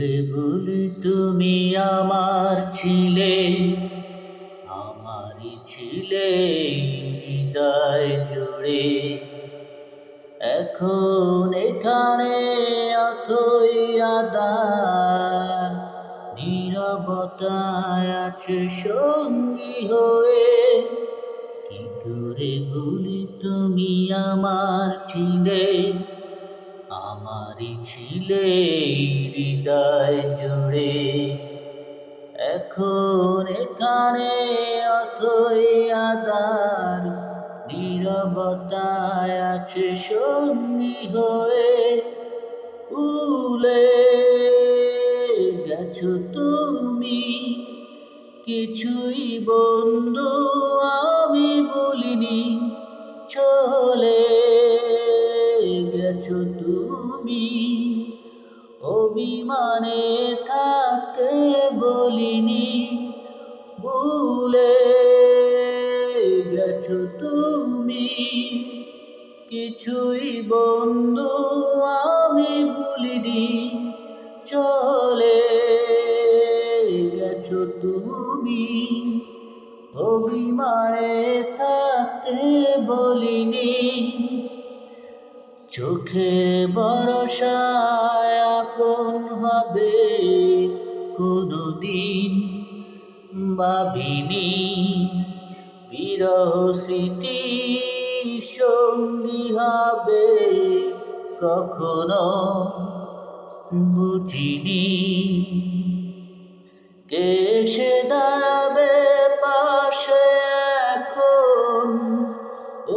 ভুলে তুমি আমার ছিলে। আমারই ছিলে হৃদয় জুড়ে। এখন এখানে অথই আদার নীরবতায় আছে সঙ্গী হয়ে। কি করে ভুলি তুমি আমার ছিলে? আমারই ছিলে হৃদয় জুড়ে। এখন এখানে অথই আদার নীরবতায় আছে সঙ্গী হয়ে। উলে গেছো তুমি, কিছুই বন্ধু আমি তুমি অভিমানে থাকতে বলিনি, ভুলে গেছো তুমি। কিছুই বন্ধু আমি ভুলিনি, চলে গেছো তুমি। অভিমানে থাকতে বলিনি। চোখের বরসায় আপন হবে কোনদিন ভাবিনি। বিরহ স্মৃতি সঙ্গী হবে কখনো বুঝিনি। কে সে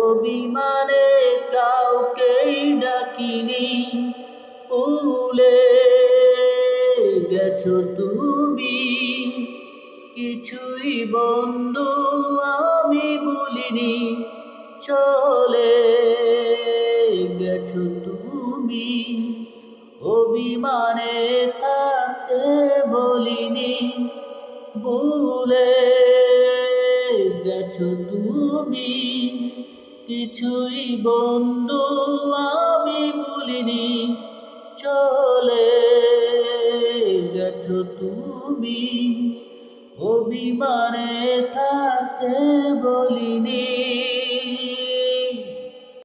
অভিমানে কাউকেই ডাকিনি। উলে গেছো তুমি। কিছুই বন্ধু আমি বলিনি। চলে গেছো তুমি। অভিমানে থাকতে বলিনি। ভুলে গেছো তুমি। কিছুই বন্ধু আমি বলিনি চলে গেছো তুমি। অভিমানে থাকে বলিনি।